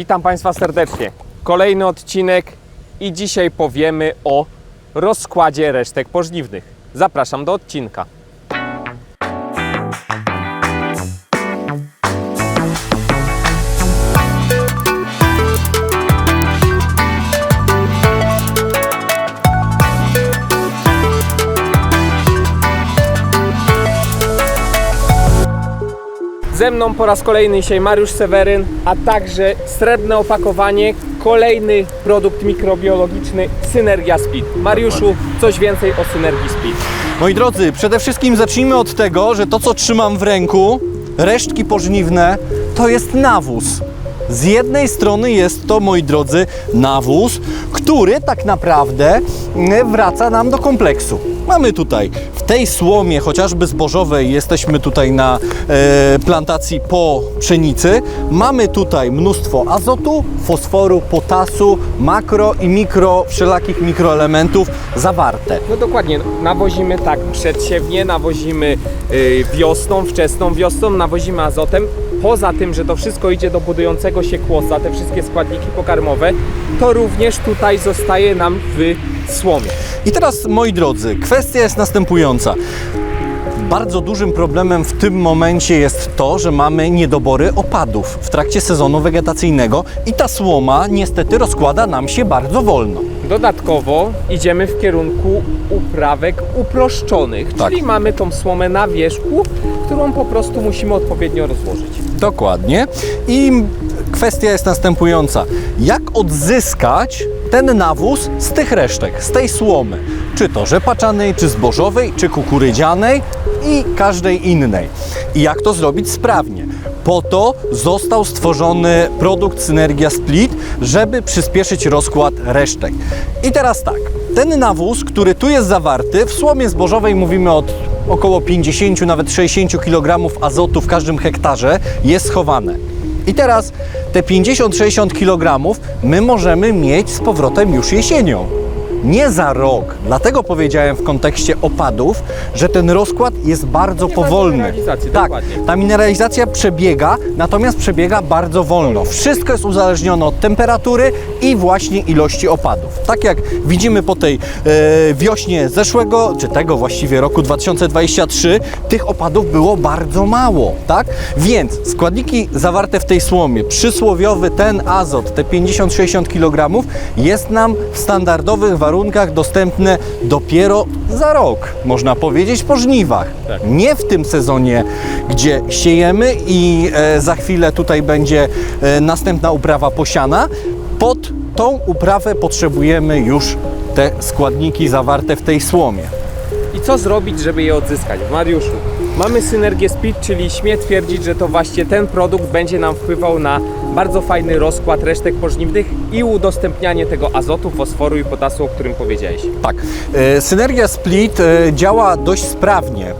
Witam Państwa serdecznie. Kolejny odcinek i dzisiaj powiemy o rozkładzie resztek pożniwnych. Zapraszam do odcinka. Ze mną po raz kolejny dzisiaj Mariusz Seweryn, a także srebrne opakowanie, kolejny produkt mikrobiologiczny Synergia Speed. Mariuszu, coś więcej o Synergii Speed. Moi drodzy, przede wszystkim zacznijmy od tego, że to co trzymam w ręku, resztki pożniwne, to jest nawóz. Z jednej strony jest to, moi drodzy, nawóz, który tak naprawdę mm, wraca nam do kompleksu. Mamy tutaj w tej słomie, chociażby zbożowej, jesteśmy tutaj na e, plantacji po pszenicy. Mamy tutaj mnóstwo azotu, fosforu, potasu, makro i mikro, wszelakich mikroelementów zawarte. No dokładnie, nawozimy tak przedsiewnie, nawozimy y, wiosną, wczesną wiosną, nawozimy azotem. Poza tym, że to wszystko idzie do budującego się kłosa, te wszystkie składniki pokarmowe, to również tutaj zostaje nam w słomie. I teraz, moi drodzy, kwestia jest następująca. Bardzo dużym problemem w tym momencie jest to, że mamy niedobory opadów w trakcie sezonu wegetacyjnego i ta słoma niestety rozkłada nam się bardzo wolno. Dodatkowo idziemy w kierunku uprawek uproszczonych, Tak. czyli mamy tą słomę na wierzchu, którą po prostu musimy odpowiednio rozłożyć. Dokładnie. I kwestia jest następująca. Jak odzyskać ten nawóz z tych resztek, z tej słomy? Czy to rzepaczanej, czy zbożowej, czy kukurydzianej i każdej innej. I jak to zrobić sprawnie? Po to został stworzony produkt Synergia Split, żeby przyspieszyć rozkład resztek. I teraz tak, ten nawóz, który tu jest zawarty, w słomie zbożowej mówimy od około 50, nawet 60 kg azotu w każdym hektarze jest schowane. I teraz te 50-60 kg my możemy mieć z powrotem już jesienią. Nie za rok. Dlatego powiedziałem w kontekście opadów, że ten rozkład jest bardzo Nie powolny. tak, dokładnie. ta mineralizacja przebiega, natomiast przebiega bardzo wolno. Wszystko jest uzależnione od temperatury i właśnie ilości opadów. Tak jak widzimy po tej e, wiośnie zeszłego, czy tego właściwie roku 2023, tych opadów było bardzo mało, tak? Więc składniki zawarte w tej słomie, przysłowiowy ten azot, te 50-60 kg, jest nam w standardowych warunkach dostępne dopiero za rok, można powiedzieć, po żniwach. Tak. Nie w tym sezonie, gdzie siejemy i e, za chwilę tutaj będzie e, następna uprawa posiana. Pod tą uprawę potrzebujemy już te składniki zawarte w tej słomie. I co zrobić, żeby je odzyskać? Mariuszu, mamy synergię Speed, czyli śmie twierdzić, że to właśnie ten produkt będzie nam wpływał na bardzo fajny rozkład resztek pożniwnych i udostępnianie tego azotu, fosforu i potasu, o którym powiedziałeś. Tak, e, synergia Split e, działa dość sprawnie.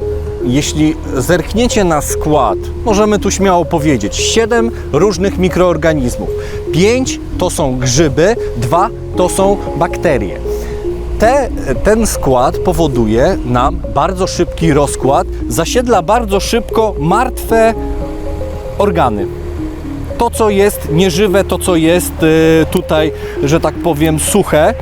Jeśli zerkniecie na skład, możemy tu śmiało powiedzieć, 7 różnych mikroorganizmów. 5 to są grzyby, 2 to są bakterie. Te, ten skład powoduje nam bardzo szybki rozkład, zasiedla bardzo szybko martwe organy. To, co jest nieżywe, to, co jest y, tutaj, że tak powiem, suche,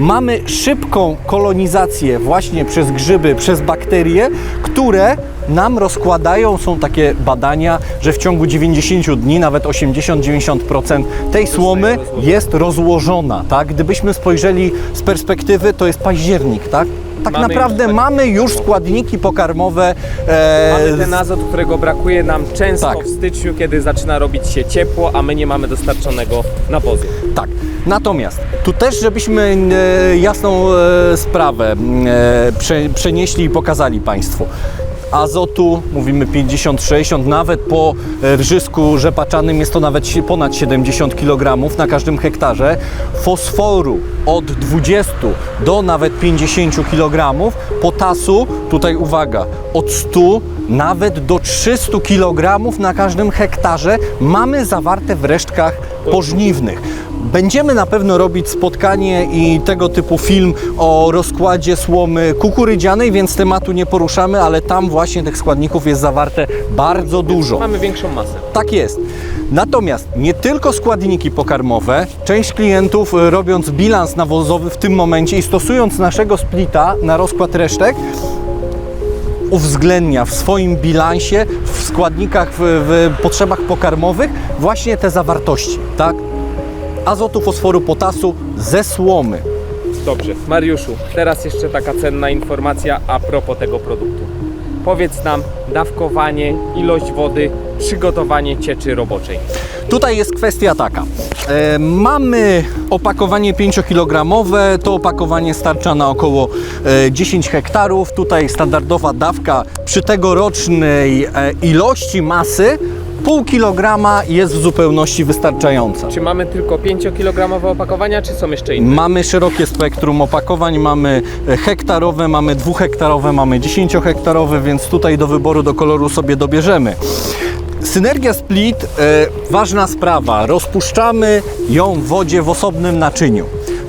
mamy szybką kolonizację właśnie przez grzyby, przez bakterie, które nam rozkładają, są takie badania, że w ciągu 90 dni, nawet 80-90% tej słomy jest rozłożona, tak? Gdybyśmy spojrzeli z perspektywy, to jest październik, tak? Tak Mamy naprawdę już mamy już składniki pokarmowe. e, Mamy ten azot, którego brakuje nam często Tak. w styczniu, kiedy zaczyna robić się ciepło, a my nie mamy dostarczonego nawozu. Tak. Natomiast tu też, żebyśmy e, jasną e, sprawę e, prze, przenieśli i pokazali Państwu. Azotu mówimy 50-60, nawet po e, rżysku rzepaczanym jest to nawet ponad 70 kg na każdym hektarze. Fosforu od 20 do nawet 50 kg. Potasu, tutaj uwaga, od 100 nawet do 300 kg na każdym hektarze mamy zawarte w resztkach pożniwnych. Będziemy na pewno robić spotkanie i tego typu film o rozkładzie słomy kukurydzianej, więc tematu nie poruszamy, ale tam właśnie tych składników jest zawarte bardzo dużo. Mamy większą masę. Tak jest. Natomiast nie tylko składniki pokarmowe, część klientów y, robiąc bilans nawozowy w tym momencie i stosując naszego splita na rozkład resztek, uwzględnia w swoim bilansie, w składnikach, w, w potrzebach pokarmowych właśnie te zawartości, tak? Azotu, fosforu, potasu ze słomy. Dobrze, Mariuszu, teraz jeszcze taka cenna informacja a propos tego produktu. Powiedz nam dawkowanie, ilość wody, przygotowanie cieczy roboczej. Tutaj jest kwestia taka. E, mamy opakowanie 5-kilogramowe. To opakowanie starcza na około e, 10 hektarów. Tutaj standardowa dawka przy tegorocznej e, ilości masy pół kilograma jest w zupełności wystarczająca. Czy mamy tylko 5-kilogramowe opakowania, czy są jeszcze inne? Mamy szerokie spektrum opakowań, mamy e, hektarowe, mamy dwuhektarowe, mamy 10-hektarowe, więc tutaj do wyboru, do koloru sobie dobierzemy. Synergia Split, e, ważna sprawa, rozpuszczamy ją w wodzie w osobnym naczyniu.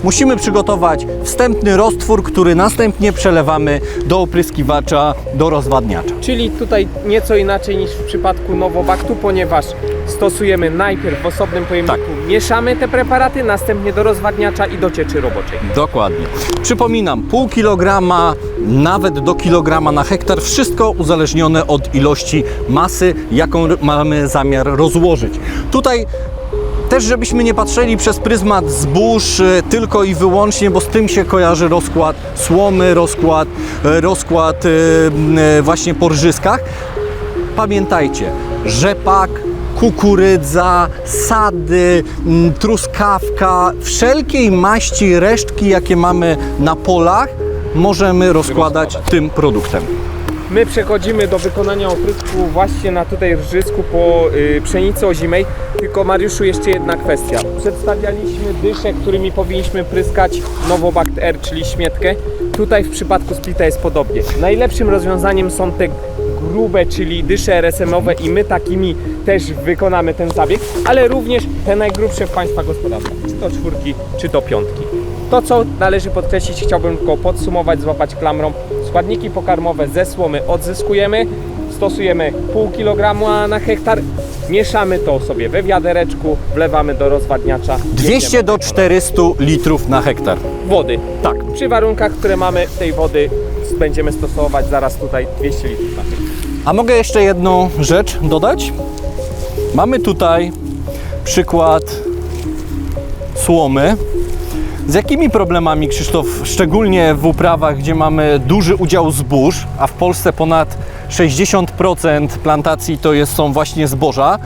Musimy przygotować wstępny roztwór, który następnie przelewamy do opryskiwacza, do rozwadniacza. Czyli tutaj nieco inaczej niż w przypadku Nowobaktu, ponieważ stosujemy najpierw w osobnym pojemniku, mieszamy te preparaty, następnie do rozwadniacza i do cieczy roboczej. Dokładnie. Przypominam, pół kilograma, nawet do kilograma na hektar, wszystko uzależnione od ilości masy, jaką mamy zamiar rozłożyć. Tutaj też, żebyśmy nie patrzyli przez pryzmat zbóż y, tylko i wyłącznie, bo z tym się kojarzy rozkład słomy, rozkład, y, rozkład y, właśnie po rżyskach. Pamiętajcie, rzepak, kukurydza, sady, truskawka, wszelkiej maści resztki, jakie mamy na polach, możemy Rozkładać. tym produktem. My przechodzimy do wykonania oprysku właśnie na tutaj rżysku po y, pszenicy ozimej. Tylko Mariuszu jeszcze jedna kwestia. Przedstawialiśmy dysze, którymi powinniśmy pryskać Novobakt R, czyli śmietkę. Tutaj w przypadku splita jest podobnie. Najlepszym rozwiązaniem są te grube, czyli dysze RSM-owe i my takimi też wykonamy ten zabieg, ale również te najgrubsze w Państwa gospodarstwach, czy to czwórki, czy to piątki. To, co należy podkreślić, chciałbym tylko podsumować, złapać klamrą. Składniki pokarmowe ze słomy odzyskujemy, stosujemy pół kilograma na hektar, mieszamy to sobie we wiadereczku, wlewamy do rozwadniacza. 200 jedziemy do wykonać. 400 litrów na hektar. Wody. Tak. Przy warunkach, które mamy, tej wody będziemy stosować zaraz tutaj 200 litrów na hektar. A mogę jeszcze jedną rzecz dodać? Mamy tutaj przykład słomy. Z jakimi problemami, Krzysztof, szczególnie w uprawach, gdzie mamy duży udział zbóż, a w Polsce ponad 60% plantacji to jest, są właśnie zboża,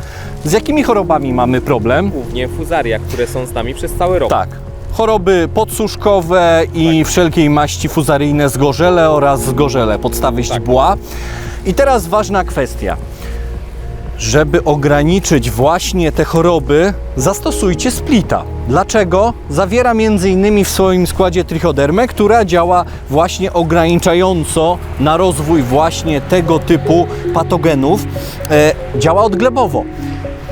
z jakimi chorobami mamy problem? Głównie fuzaria, które są z nami przez cały rok. Tak. Choroby podsuszkowe i wszelkiej maści fuzaryjne zgorzele oraz zgorzele, podstawy źdźbła. I teraz ważna kwestia. Żeby ograniczyć właśnie te choroby, zastosujcie splita. Dlaczego? Zawiera m.in. w swoim składzie trichodermę, która działa właśnie ograniczająco na rozwój właśnie tego typu patogenów. E, działa odglebowo.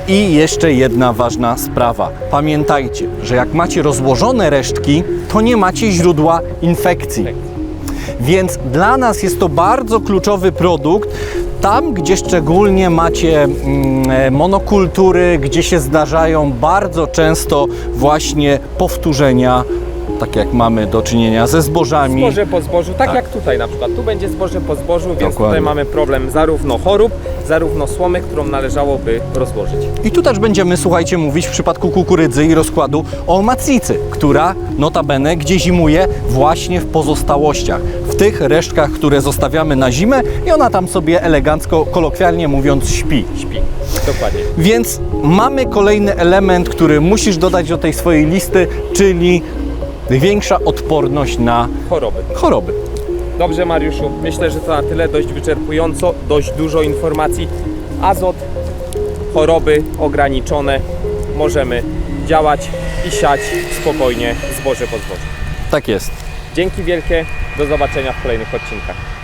I jeszcze jedna ważna sprawa. Pamiętajcie, że jak macie rozłożone resztki, to nie macie źródła infekcji. Więc dla nas jest to bardzo kluczowy produkt. Tam, gdzie szczególnie macie mm, e, monokultury, gdzie się zdarzają bardzo często właśnie powtórzenia, tak jak mamy do czynienia ze zbożami. Zboże po zbożu, tak, Tak. jak tutaj na przykład. Tu będzie zboże po zbożu, więc Dokładnie. tutaj mamy problem zarówno chorób, zarówno słomy, którą należałoby rozłożyć. I tu też będziemy, słuchajcie, mówić w przypadku kukurydzy i rozkładu o macnicy, która notabene gdzie zimuje właśnie w pozostałościach, w tych resztkach, które zostawiamy na zimę i ona tam sobie elegancko, kolokwialnie mówiąc, śpi. Śpi. Dokładnie. Więc mamy kolejny element, który musisz dodać do tej swojej listy, czyli większa odporność na Choroby. choroby. Dobrze Mariuszu, myślę, że to na tyle dość wyczerpująco, dość dużo informacji. Azot, choroby ograniczone, możemy działać i siać spokojnie zboże po zbożu. Tak jest. Dzięki wielkie, do zobaczenia w kolejnych odcinkach.